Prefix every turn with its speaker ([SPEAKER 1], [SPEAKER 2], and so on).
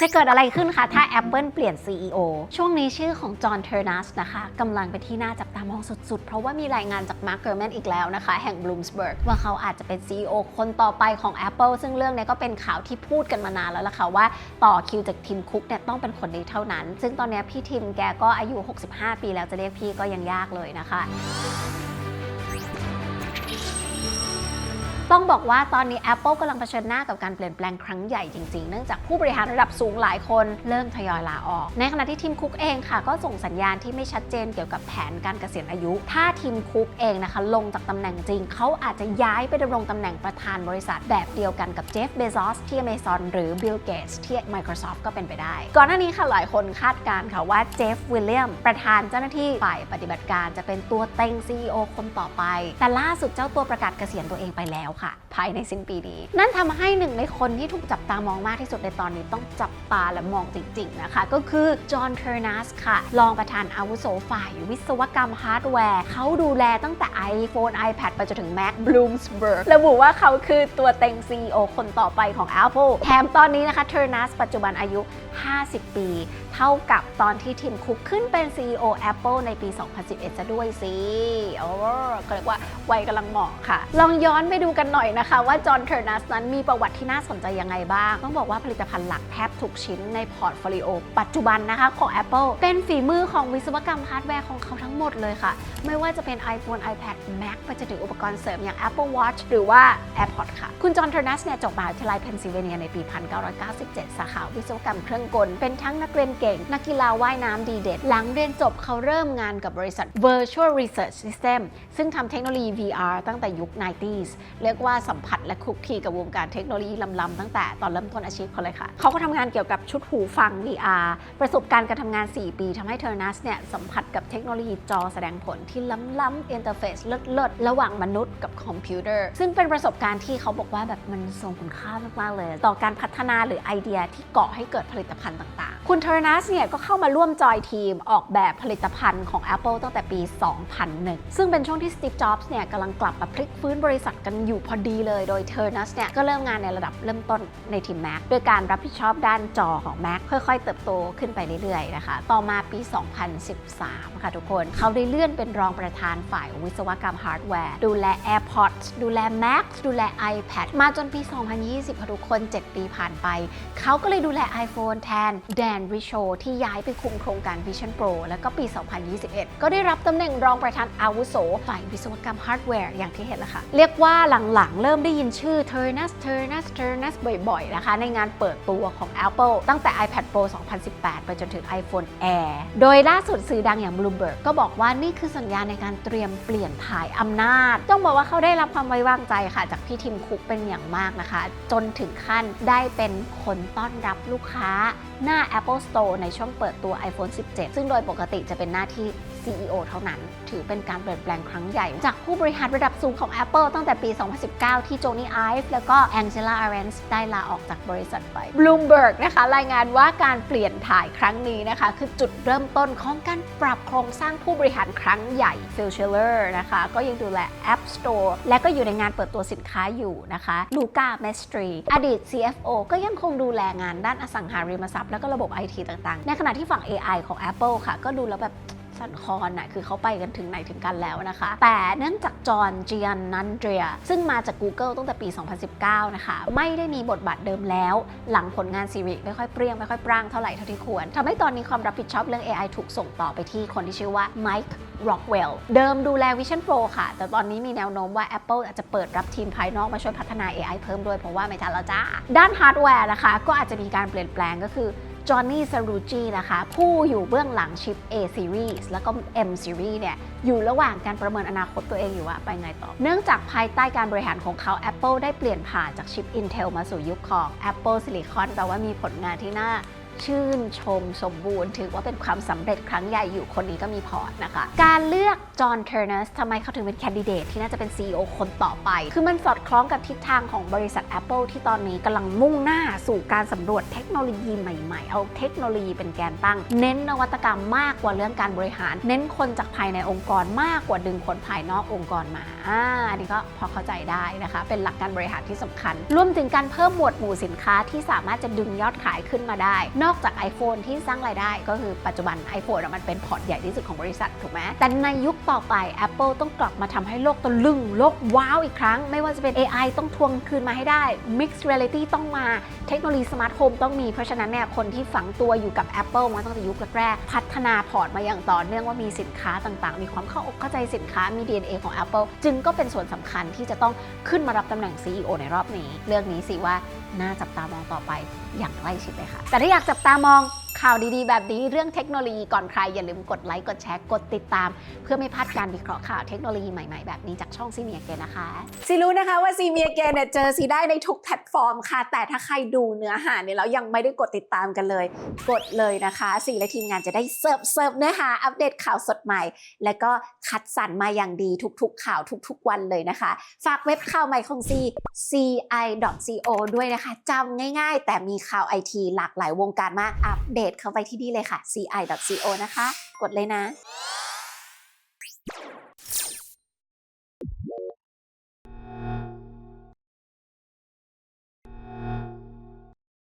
[SPEAKER 1] จะเกิดอะไรขึ้นคะ ถ้า Apple เปลี่ยน CEO ช่วงนี้ชื่อของจอห์นเทอร์นัสนะคะกำลังเป็นที่น่าจับตามองสุดๆ เพราะว่ามีรายงานจากมาร์คเกอร์แมนอีกแล้วนะคะ แห่ง Bloomberg ว่าเขาอาจจะเป็น CEO คนต่อไปของ Apple ซึ่งเรื่องนี้ก็เป็นข่าวที่พูดกันมานานแล้วล่ะค่ะว่าต่อคิวจากทีมคุกเนี่ยต้องเป็นคนนี้เท่านั้น ซึ่งตอนนี้พี่ทิมแกก็อายุ 65 ปีแล้วจะเรียกพี่ก็ยังยากเลยนะคะ ต้องบอกว่าตอนนี้ Apple กำลังเผชิญหน้ากับการเปลี่ยนแปลงครั้งใหญ่จริงๆ เนื่องจากผู้บริหารระดับสูงหลายคนเริ่มทยอยลาออก ในขณะที่ทีมคุกเองค่ะ ก็ส่งสัญญาณที่ไม่ชัดเจนเกี่ยวกับแผนการเกษียณอายุ ถ้าทีมคุกเองนะคะ ลงจากตำแหน่งจริง เขาอาจจะย้ายไปดำรงตำแหน่งประธานบริษัท แบบเดียวกันกับเจฟเบซอสที่ Amazon หรือบิลเกตส์ที่ Microsoft ก็เป็นไปได้ ก่อนหน้านี้ค่ะหลายคนคาดการณ์ค่ะว่าเจฟวิลเลียมประธานเจ้าหน้าที่ฝ่ายปฏิบัติการจะเป็นตัวเต็ง CEO คนต่อไป แต่ล่าสุดเจ้าตัวประกาศเกษียณตัวเองไปแล้วค่ะ ภายในสิ้นปีนี้ นั่นทำให้หนึ่งในคนที่ถูกจับตามองมากที่สุดในตอนนี้ต้องจับตาและมองจริง ๆ นะคะ ก็คือจอห์นเทอร์นัสค่ะ รองประธานอาวุโสฝ่ายวิศวกรรมฮาร์ดแวร์ เขาดูแลตั้งแต่ iPhone iPad ไปจนถึง Mac Bloomberg ระบุว่าเขาคือตัวเต็ง CEO คนต่อไปของ Apple แถมตอนนี้นะคะเทอร์นัสปัจจุบันอายุ 50 ปี เท่ากับตอนที่ทีมคุกขึ้นเป็น CEO Apple ในปี 2011ซะด้วยสิโอ้ก็เรียกว่าวัยกำลังเหมาะค่ะ ลองย้อนไปดูกันหน่อยนะคะ ว่าจอห์นเทอร์นัสนั้นมีประวัติที่น่าสนใจยังไงบ้าง ต้องบอกว่าผลิตภัณฑ์หลักแทบทุกชิ้นในพอร์ตโฟลิโอปัจจุบันนะคะของ Apple เป็นฝีมือของวิศวกรรมฮาร์ดแวร์ของเขาทั้งหมดเลยค่ะ ไม่ว่าจะเป็น iPhone iPad Mac ไปจนถึงอุปกรณ์เสริมอย่าง Apple Watch หรือว่า AirPods ค่ะ คุณจอห์นเทอร์นัสเนี่ยจบมหาวิทยาลัยเพนซิลเวเนียในปี 1997 สาขาวิศวกรรมเครื่องกล เป็นทั้งนักเรียนเก่ง นักกีฬาว่ายน้ำดีเด่นหลังเรียนจบเขาเริ่มงานกับบริษัท Virtual Research System ซึ่งทำเทคโนโลยี VR ตั้งแต่ยุค 90s เรียกว่าสัมผัสและคลุกคีกับวงการเทคโนโลยีล้ำๆตั้งแต่ตอนเริ่มต้นอาชีพเขาเลยค่ะ เขาก็ทำงานเกี่ยวกับชุดหูฟัง VR ประสบการณ์การทำงาน 4 ปีทำให้เทอร์นัสเนี่ยสัมผัสกับเทคโนโลยีจอแสดงผลที่ล้ำๆอินเทอร์เฟซเลิศๆระหว่างมนุษย์กับคอมพิวเตอร์ ซึ่งเป็นประสบการณ์ที่เขาบอกว่าแบบมันทรงคุณค่ามากๆเลย ต่อการพัฒนาหรือไอเดียที่ก่อให้เกิดผลิตภัณฑ์ต่าง คุณเทอร์นัสเนี่ยก็เข้ามาร่วมจอยทีมออกแบบผลิตภัณฑ์ของ Apple ตั้งแต่ปี 2001 ซึ่งเป็นช่วงที่ Steve Jobs เนี่ยกำลังกลับมาพลิกฟื้นบริษัทกันอยู่พอดีเลย โดยเทอร์นัสเนี่ยก็เริ่มงานในระดับเริ่มต้นในทีม Mac ด้วยการรับผิดชอบด้านจอของ Mac ค่อยๆ เติบโตขึ้นไปเรื่อยๆ นะคะ ต่อมาปี 2013 ค่ะทุกคน เขาได้เลื่อนเป็นรองประธานฝ่ายวิศวกรรมฮาร์ดแวร์ ดูแล AirPods ดูแล Mac ดูแล iPad มาจนปี 2020 ค่ะทุกคน 7 ปีผ่านไป เขาก็เลยดูแล iPhone แทนแดนริโชที่ย้ายไปคุมโครงการ Vision Pro แล้วก็ปี 2021 ก็ได้รับตำแหน่งรองประธานอาวุโส ฝ่ายวิศวกรรมฮาร์ดแวร์อย่างที่เห็นแล้วค่ะ เรียกว่าหลังๆ เริ่มได้ยินชื่อ Turnus Turnus Turnus บ่อยๆ นะคะ ในงานเปิดตัวของ Apple ตั้งแต่ iPad Pro 2018 ไปจนถึง iPhone Air โดยล่าสุดสื่อดังอย่าง Bloomberg ก็บอกว่านี่คือสัญญาณในการเตรียมเปลี่ยนถ่ายอำนาจ ต้องบอกว่าเขาได้รับความไว้วางใจค่ะ จากพี่ทิมคุกเป็นอย่างมากนะคะ จนถึงขั้นได้เป็นคนต้อนรับลูกค้าหน้า Apple Store ในช่วงเปิดตัว iPhone 17 ซึ่งโดยปกติจะเป็นหน้าที่ CEO เท่านั้น ถือเป็นการเปลี่ยนแปลงครั้งใหญ่ จากผู้บริหารระดับสูงของ Apple ตั้งแต่ปี 2019 ที่โจนี่ไอฟ์แล้วก็แองเจล่าอาร์เรนส์ได้ลาออกจากบริษัทไป Bloomberg นะคะ รายงานว่าการเปลี่ยนถ่ายครั้งนี้นะคะ คือจุดเริ่มต้นของการปรับโครงสร้างผู้บริหารครั้งใหญ่ Phil Schiller นะคะ ก็ยังดูแล App Store และก็อยู่ในงานเปิดตัวสินค้าอยู่นะคะลูก้าเมสตรีอดีต CFO ก็ยังคงดูแลงานด้านอสังหาริมทรัพย์และก็ระบบ IT ต่างๆ ในขณะที่ฝั่ง AI ของ Apple ค่ะ ก็ดูแล้วแบบ สันคอนน่ะคือเขาไปกันถึงไหนถึงกันแล้วนะคะ แต่เนื่องจากจอห์นเจียนนันเดรีย ซึ่งมาจาก Google ตั้งแต่ปี 2019 นะคะ ไม่ได้มีบทบาทเดิมแล้ว หลังผลงานซีรีส์ไม่ค่อยเปรี้ยง ไม่ค่อยปร่างเท่าไหร่เท่าที่ควรทำให้ตอนนี้ความรับผิดชอบเรื่อง AI ถูกส่งต่อไปที่คนที่ชื่อว่า Mike Rockwell เดิมดูแล Vision Pro ค่ะ แต่ตอนนี้มีแนวโน้มว่า Apple อาจจะเปิดรับทีมภายนอกมาช่วยพัฒนา AI เพิ่มด้วยเพราะว่าไม่ทันแล้วจ้า ด้านฮาร์ดแวร์นะคะ ก็อาจจะมีการเปลี่ยนแปลงก็คือ จอห์นนี่ซารูจีนะคะ ผู้อยู่เบื้องหลังชิป A Series แล้วก็ M Series เนี่ย อยู่ระหว่างการประเมินอนาคตตัวเองอยู่ว่าไปไงต่อ เนื่องจากภายใต้การบริหารของเขา Apple ได้เปลี่ยนผ่านจากชิป Intel มาสู่ยุคของ Apple Silicon แปลว่ามีผลงานที่น่า ชื่นชมสมบูรณ์ ถือว่าเป็นความสำเร็จครั้งใหญ่อยู่คนนี้ก็มีพอร์ตนะคะ การเลือกจอห์นเทอร์เนสทำไมเขาถึงเป็นแคนดิเดตที่น่าจะเป็น CEO คนต่อไป คือมันสอดคล้องกับทิศทางของบริษัท Apple ที่ตอนนี้กำลังมุ่งหน้าสู่การสำรวจเทคโนโลยีใหม่ๆ เอาเทคโนโลยีเป็นแกนตั้ง เน้นนวัตกรรมมากกว่าเรื่องการบริหาร เน้นคนจากภายในองค์กรมากกว่าดึงคนภายนอกองค์กรมาอ่าอันนี้ก็พอเข้าใจได้นะคะ เป็นหลักการบริหารที่สำคัญ รวมถึงการเพิ่มหมวดหมู่สินค้าที่สามารถจะดึงยอดขายขึ้นมาได้นอกจาก iPhone ที่สร้างรายได้ก็คือปัจจุบัน iPhone มันเป็นพอร์ตใหญ่ที่สุดของบริษัทถูกไหมแต่ในยุคต่อไป Apple ต้องกลับมาทำให้โลกตะลึงโลกว้าวอีกครั้ง ไม่ว่าจะเป็น AI ต้องทวงคืนมาให้ได้ Mixed Reality ต้องมาเทคโนโลยีสมาร์ทโฮมต้องมี เพราะฉะนั้นเนี่ยคนที่ฝังตัวอยู่กับ Apple มาตั้งแต่ยุคแรกๆพัฒนาพอร์ตมาอย่างต่อเนื่องว่ามีสินค้าต่างๆ มีความเข้าอกเข้าใจสินค้ามี DNA ของ Apple จึงก็เป็นส่วนสำคัญที่จะต้องขึ้นมารับตำแหน่ง CEO ในรอบนี้ เรื่องนี้สิว่า น่าจับตามองต่อไปอย่างใกล้ชิดเลยค่ะ แต่ถ้าอยากจับตามองข่าวดีๆ แบบนี้เรื่องเทคโนโลยีก่อนใคร อย่าลืมกดไลค์กดแชร์กดติดตาม เพื่อไม่พลาดการวิเคราะห์ข่าวเทคโนโลยีใหม่ๆ แบบนี้จากช่องซีเนียเกนนะคะซีรู้นะคะว่าซีเมียเกนเนี่ยเจอซีได้ในทุกแพลตฟอร์มค่ะ แต่ถ้าใครดูเนื้อหาเนี่ยแล้วยังไม่ได้กดติดตามกันเลย กดเลยนะคะซีและทีมงานจะได้เสิร์ฟเสิร์ฟเนื้อหาอัปเดตข่าวสดใหม่ และก็คัดสรรมาอย่างดีทุกๆ ข่าวทุก ๆ วันเลยนะคะ ฝากเว็บข่าวใหม่ของ C ci.co ด้วยนะคะจำง่าย ๆ แต่มีข่าวไอทีหลากหลายวงการมากอัปเดดตเข้าไปที่นี่เลยค่ะ ci.co นะคะ กดเลยนะ